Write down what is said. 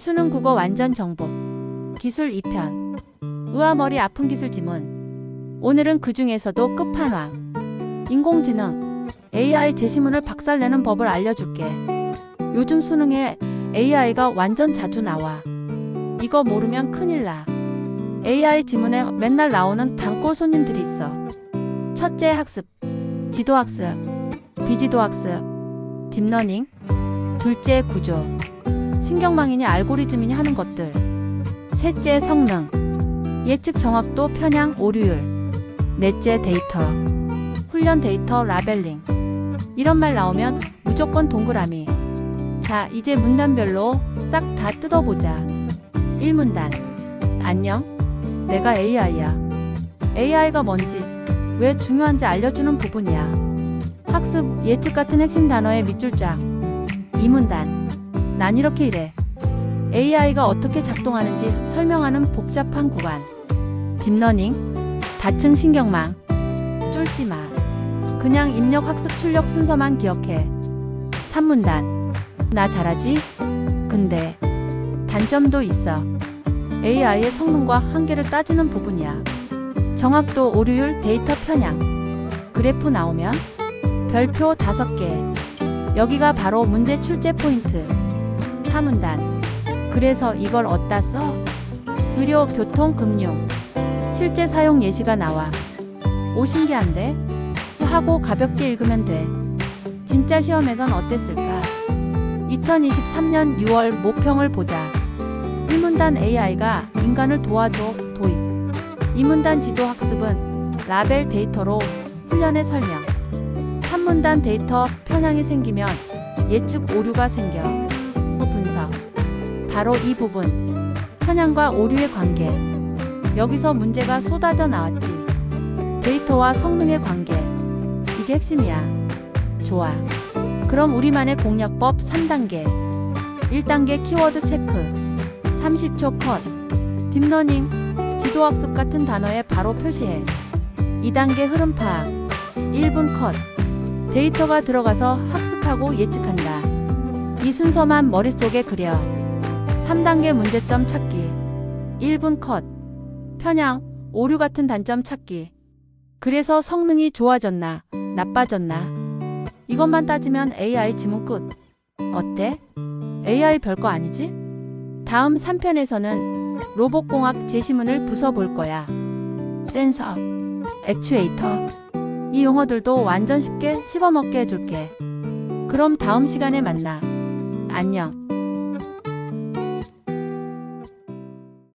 수능 국어 완전 정복. 기술 2편. 의아 머리 아픈 기술 지문. 오늘은 그 중에서도 끝판왕. 인공지능. AI 제시문을 박살내는 법을 알려줄게. 요즘 수능에 AI가 완전 자주 나와. 이거 모르면 큰일 나. AI 지문에 맨날 나오는 단골 손님들이 있어. 첫째 학습, 지도 학습, 비지도 학습, 딥러닝. 둘째 구조, 신경망이니 알고리즘이니 하는 것들. 셋째 성능, 예측 정확도 편향 오류율. 넷째 데이터, 훈련 데이터 라벨링. 이런 말 나오면 무조건 동그라미. 자, 이제 문단별로 싹 다 뜯어보자. 1문단. 안녕. 내가 AI야. AI가 뭔지, 왜 중요한지 알려주는 부분이야. 학습, 예측 같은 핵심 단어의 밑줄 쫙. 2문단. 난 이렇게 이래. AI가 어떻게 작동하는지 설명하는 복잡한 구간. 딥러닝. 다층 신경망. 쫄지 마. 그냥 입력 학습 출력 순서만 기억해. 3문단. 나 잘하지? 근데 단점도 있어. AI의 성능과 한계를 따지는 부분이야. 정확도, 오류율, 데이터 편향. 그래프 나오면 별표 5개. 여기가 바로 문제 출제 포인트. 3문단. 그래서 이걸 어디다 써? 의료, 교통, 금융. 실제 사용 예시가 나와. 오 신기한데? 하고 가볍게 읽으면 돼. 진짜 시험에선 어땠을까? 2023년 6월 모평을 보자. 1문단 AI가 인간을 도와줘 도입. 2문단 지도 학습은 라벨 데이터로 훈련의 설명. 3문단 데이터 편향이 생기면 예측 오류가 생겨. 바로 이 부분. 편향과 오류의 관계. 여기서 문제가 쏟아져 나왔지. 데이터와 성능의 관계. 이게 핵심이야. 좋아. 그럼 우리만의 공략법 3단계. 1단계 키워드 체크. 30초 컷. 딥러닝. 지도학습 같은 단어에 바로 표시해. 2단계 흐름 파악. 1분 컷. 데이터가 들어가서 학습하고 예측한다. 이 순서만 머릿속에 그려. 3단계 문제점 찾기. 1분 컷. 편향, 오류 같은 단점 찾기. 그래서 성능이 좋아졌나, 나빠졌나. 이것만 따지면 AI 지문 끝. 어때? AI 별거 아니지? 다음 3편에서는 로봇공학 제시문을 부숴볼 거야. 센서, 액추에이터. 이 용어들도 완전 쉽게 씹어먹게 해줄게. 그럼 다음 시간에 만나. 안녕.